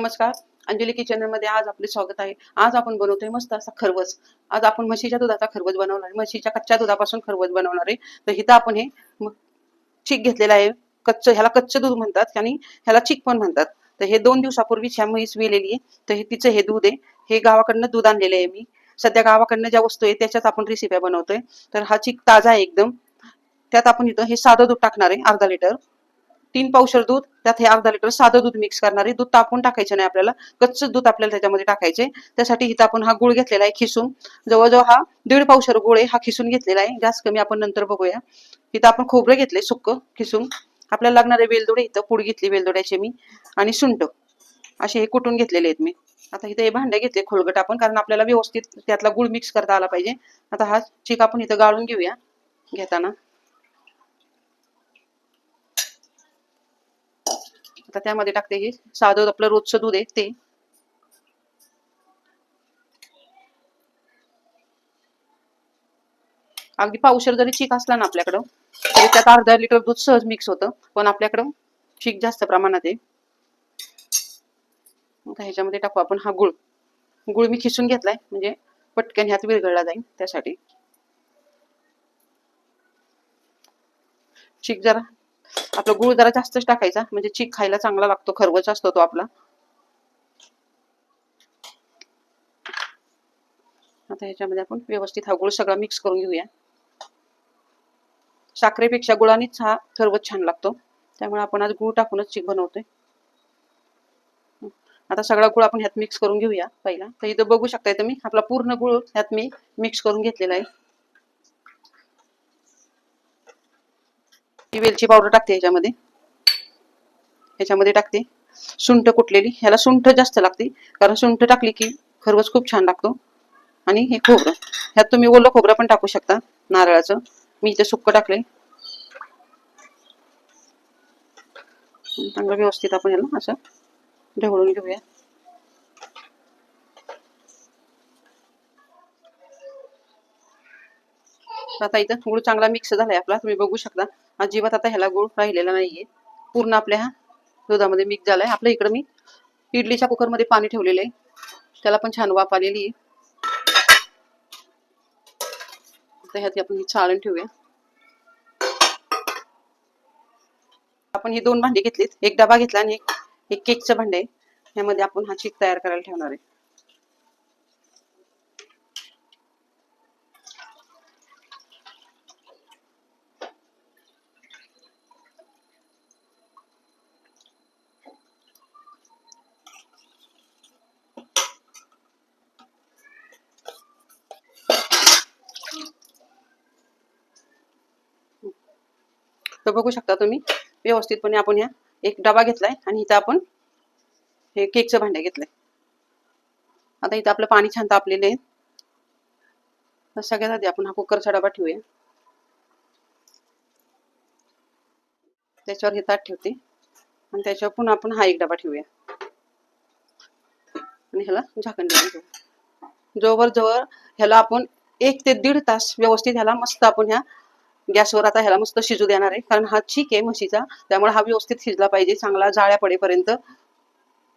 नमस्कार. अंजली किचनमध्ये आज आपले स्वागत आहे. आज आपण बनवतोय मस्त असा खरवस. आज आपण म्हशीच्या दुधाचा खरवस बनवणार आहे. म्हशीच्या कच्च्या दुधापासून खरवस बनवणार आहे. तर हिथं आपण हे चीक घेतलेलं आहे. कच्च ह्याला कच्च दूध म्हणतात आणि ह्याला चीक पण म्हणतात. तर हे दोन दिवसापूर्वी ह्या म्हैस विलेली आहे. तर हे तिचं हे दूध आहे. हे गावाकडनं दूध आणलेलं आहे मी. सध्या गावाकडनं ज्या वस्तू आहे त्याच्याच आपण रेसिप्या बनवतोय. तर हा चीक ताजा आहे एकदम. त्यात आपण इथं हे साधं दूध टाकणार आहे अर्धा लिटर तीन पावशर दूध त्यात हे अर्धा लिटर साधं दूध मिक्स करणार. आहे दूध तापून टाकायचं नाही आपल्याला. कच्च दूध आपल्याला त्याच्यामध्ये टाकायचे. त्यासाठी इथं आपण हा गुळ घेतलेला आहे खिसून. जवळजवळ हा दीड पावशर गुळ आहे हा खिसून घेतलेला आहे. जास्त कमी आपण नंतर बघूया. इथं आपण खोबरं घेतले सुक्क खिसून. आपल्याला लागणारे वेलदोडे इथं पूड घेतली वेलदोड्याचे मी. आणि सुंट. असे हे कुटून घेतलेले आहेत मी. आता इथे हे भांडे घेतले खोलगट आपण कारण आपल्याला व्यवस्थित त्यातला गुळ मिक्स करता आला पाहिजे. आता हा चिक आपण इथं गाळून घेऊया. घेताना. आता त्यामध्ये टाकते हे. साधं आपलं रोजचं दूध आहे ते. अगदी पावशर जरी चीक असला ना आपल्याकडं तरी त्यात अर्धा लिटर दूध सहज मिक्स होतं. पण आपल्याकडं चीक जास्त प्रमाणात आहे. ह्याच्यामध्ये टाकू आपण हा गुळ. गुळ मी खिसून घेतलाय म्हणजे पटकन ह्यात विरघळला जाईल त्यासाठी. चीक जरा आपला गुळ जरा जास्तच टाकायचा. म्हणजे चीक खायला चांगला लागतो. खरवच असतो तो आपला. आता ह्याच्यामध्ये आपण व्यवस्थित हा गुळ सगळा मिक्स करून घेऊया. साखरेपेक्षा गुळानेच हा खरवत छान लागतो. त्यामुळे आपण आज गुळ टाकूनच चीक बनवतोय. आता सगळा गुळ आपण ह्यात मिक्स करून घेऊया पहिला. तर इथं बघू शकताय तुम्ही आपला पूर्ण गुळ ह्यात मी मिक्स करून घेतलेला आहे. ही वेलची पावडर टाकते ह्याच्यामध्ये. ह्याच्यामध्ये टाकते. सुंठ कुटलेली. ह्याला सुंठ जास्त लागते. कारण सुंठ टाकली की खरवस खूप छान लागतो. आणि हे खोबरं. ह्यात तुम्ही ओलं खोबरं पण टाकू शकता. नारळाचं. मी इथे सुक्क टाकले. चांगलं व्यवस्थित आपण याला असं ढवळून घेऊया. आता इथं गुळ चांगला मिक्स झालाय आपला. तुम्ही बघू शकता. अजिबात आता ह्याला गुळ राहिलेला नाहीये. पूर्ण आपल्या ह्या दुधामध्ये मिक्स झालाय. आपल्या इकडं मी इडलीच्या कुकरमध्ये पाणी ठेवलेलं आहे. त्याला पण छान वाफ आलेली आहे. ह्यात आपण ही चाळण ठेवूया. आपण ही दोन भांडी घेतलीत. एक डबा घेतला आणि एक एक केकचं भांडे यामध्ये ह्यामध्ये आपण हा चीक तयार करायला ठेवणार आहे. तर बघू शकता तुम्ही. व्यवस्थितपणे आपण ह्या एक डबा घेतलाय आणि इथं आपण हे केकचं भांडे घेतलंय. आता इथं आपलं पाणी छान तापलेलं आहे. तर सगळ्यात आधी आपण हा कुकरचा डबा ठेवूया. त्याच्यावर हे ताट ठेवते. आणि त्याच्यावर पुन्हा आपण हा एक डबा ठेवूया. आणि ह्याला झाकण देऊन जवळ जवळ ह्याला आपण एक ते दीड तास व्यवस्थित ह्याला मस्त आपण ह्या गॅसवर आता ह्याला मस्त शिजू देणार आहे. कारण हा चीक आहे म्हशीचा. त्यामुळे हा व्यवस्थित शिजला पाहिजे चांगला जाळ्या पडेपर्यंत.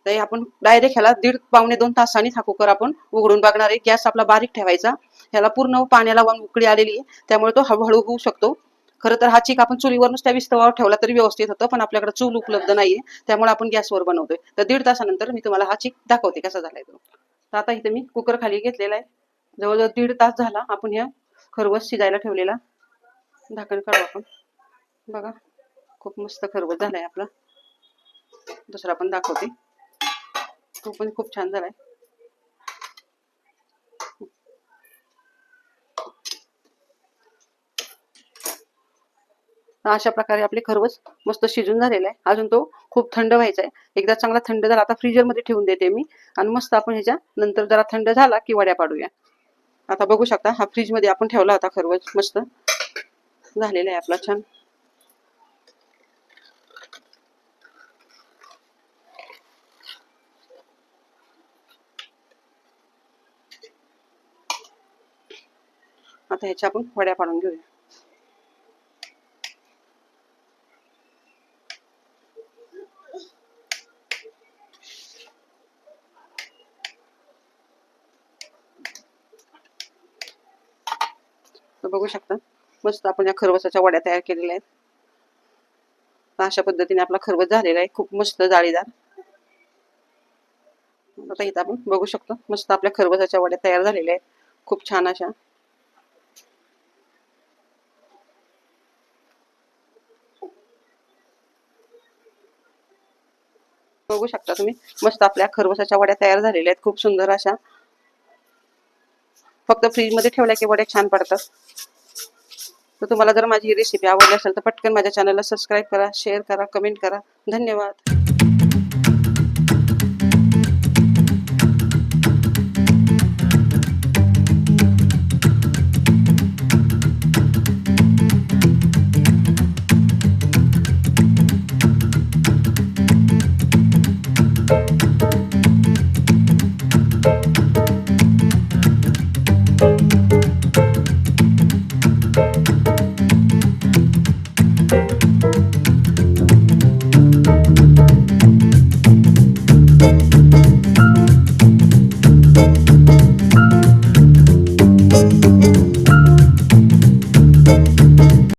तर आपण डायरेक्ट ह्याला दीड पावणे दोन तासांनी हा कुकर आपण. उघडून बघणार आहे. गॅस आपला बारीक ठेवायचा. ह्याला पूर्ण पाण्याला वन उकळी आलेली आहे. त्यामुळे तो हळूहळू होऊ शकतो. खरं तर हा चीक आपण चुलीवर नुसत्या विस्तवावर ठेवला तरी व्यवस्थित होतं पण आपल्याकडे चूल उपलब्ध नाहीये. त्यामुळे आपण गॅसवर बनवतोय. तर दीड तासानंतर मी तुम्हाला हा चीक दाखवते कसा झालाय तो. तर आता इथे मी कुकर खाली घेतलेला आहे. जवळजवळ दीड तास झाला आपण ह्या खरवस शिजायला ठेवलेला. झाकण काढू आपण. बघा खूप मस्त खरवस झालाय आपला. दुसरा पण दाखवते. तो पण खूप छान झालाय. अशा प्रकारे आपले खरवस मस्त शिजून झालेला आहे. अजून तो खूप थंड व्हायचा आहे एकदा चांगला थंड झाला आता फ्रीजरमध्ये ठेवून देते मी. आणि मस्त आपण ह्याच्या नंतर जरा थंड झाला की वड्या पाडूया. आता बघू शकता हा फ्रीजमध्ये आपण ठेवला होता खरवस मस्त. झालेलं आहे आपला छान. आता ह्याच्या आपण वड्या पाडून घेऊया. बघू शकता. मस्त आपण या खरवसाच्या वड्या तयार केलेल्या आहेत. अशा पद्धतीने आपला खरवस झालेला आहे. खूप मस्त जाळीदार. आता इथं आपण बघू शकतो. मस्त आपल्या खरवसाच्या वड्या तयार झालेल्या आहेत. खूप छान अशा. बघू शकता तुम्ही. मस्त आपल्या खरवसाच्या वड्या तयार झालेल्या आहेत. खूप सुंदर अशा. फक्त फ्रीजमध्ये ठेवल्या की वड्या छान पडतात. तर तुम्हाला जर माझी ही रेसिपी आवडली असेल तर पटकन माझ्या चॅनलला सबस्क्राईब करा शेअर करा कमेंट करा. धन्यवाद.